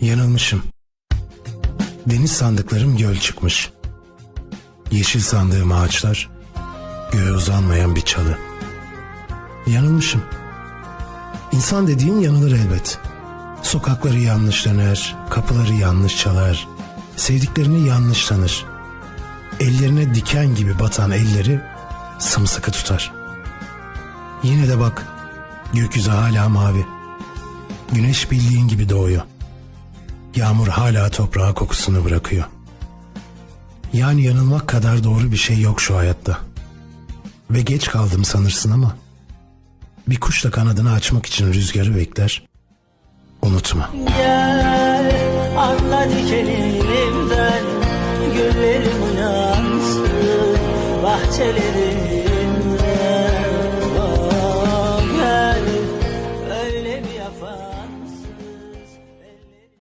Yanılmışım. Deniz sandıklarım göl çıkmış. Yeşil sandığım ağaçlar, göğe uzanmayan bir çalı. Yanılmışım. İnsan dediğin yanılır elbet. Sokakları yanlış döner, kapıları yanlış çalar, sevdiklerini yanlış tanır. Ellerine diken gibi batan elleri sımsıkı tutar. Yine de bak, gökyüzü hala mavi. Güneş bildiğin gibi doğuyor. Yağmur hala toprağa kokusunu bırakıyor. Yani yanılmak kadar doğru bir şey yok şu hayatta. Ve geç kaldım sanırsın ama bir kuş da kanadını açmak için rüzgarı bekler. Unutma. Gel anla dikelimden Güllerim uyansın Bahçeleri